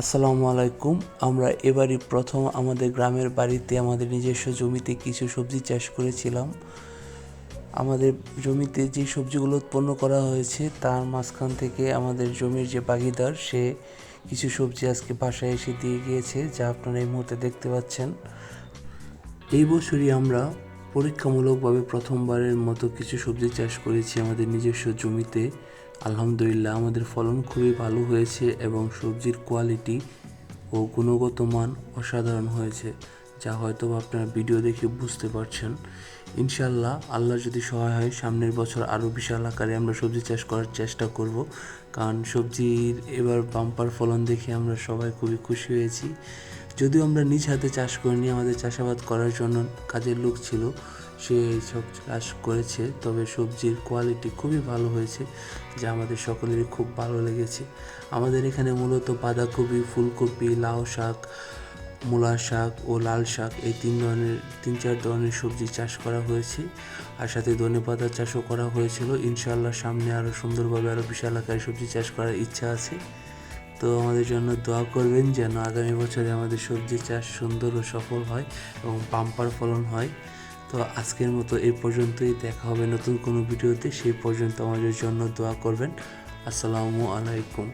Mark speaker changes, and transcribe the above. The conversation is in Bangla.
Speaker 1: আসসালামু আলাইকুম। আমরা এবারই প্রথম আমাদের গ্রামের বাড়িতে আমাদের নিজস্ব জমিতে কিছু সবজি চাষ করেছিলাম। আমাদের জমিতে যে সবজিগুলো উৎপন্ন করা হয়েছে, তার মাঝখান থেকে আমাদের জমির যে বাগিদার, সে কিছু সবজি আজকে বাসায় এসে দিয়ে গিয়েছে, যা আপনারা এই মুহূর্তে দেখতে পাচ্ছেন। এই বছরই আমরা পরীক্ষামূলকভাবে প্রথমবারের মতো কিছু সবজি চাষ করেছি আমাদের নিজস্ব জমিতে। আলহামদুলিল্লাহ, আমাদের ফলন খুবই ভালো হয়েছে এবং সবজির কোয়ালিটি ও গুণগত মান অসাধারণ হয়েছে, যা হয়তো আপনারা ভিডিও দেখে বুঝতে পারছেন। ইনশাল্লাহ আল্লাহ যদি সহায় হয়, সামনের বছর আরও বিশাল আকারে আমরা সবজি চাষ করার চেষ্টা করব। কারণ সবজির এবার বাম্পার ফলন দেখে আমরা সবাই খুবই খুশি হয়েছি। যদিও আমরা নিজ হাতে চাষ করিনি, আমাদের চাষাবাদ করার জন্য কাজের লোক ছিল। সে সব চাষ করেছে, তবে সবজির কোয়ালিটি খুবই ভালো হয়েছে, যা আমাদের সকলেরই খুব ভালো লেগেছে। আমাদের এখানে মূলত বাঁধাকপি, ফুলকপি, লাউ শাক, মূলা শাক ও লাল শাক এই তিন ধরনের, তিন চার ধরনের সবজি চাষ করা হয়েছে। আর সাথে ধনে পাতা চাষও করা হয়েছিল। ইনশাআল্লাহ সামনে আরও সুন্দরভাবে আরও বিশাল আকারে সবজি চাষ করার ইচ্ছা আছে। তো আমাদের জন্য দোয়া করবেন যেন আগামী বছরে আমাদের সবজি চাষ সুন্দর ও সফল হয় এবং পাম্পার ফলন হয়। তো আজকের মতো এই পর্যন্তই। দেখা হবে নতুন কোনো ভিডিওতে। সেই পর্যন্ত আমাদের জন্য দোয়া করবেন। আসসালামু আলাইকুম।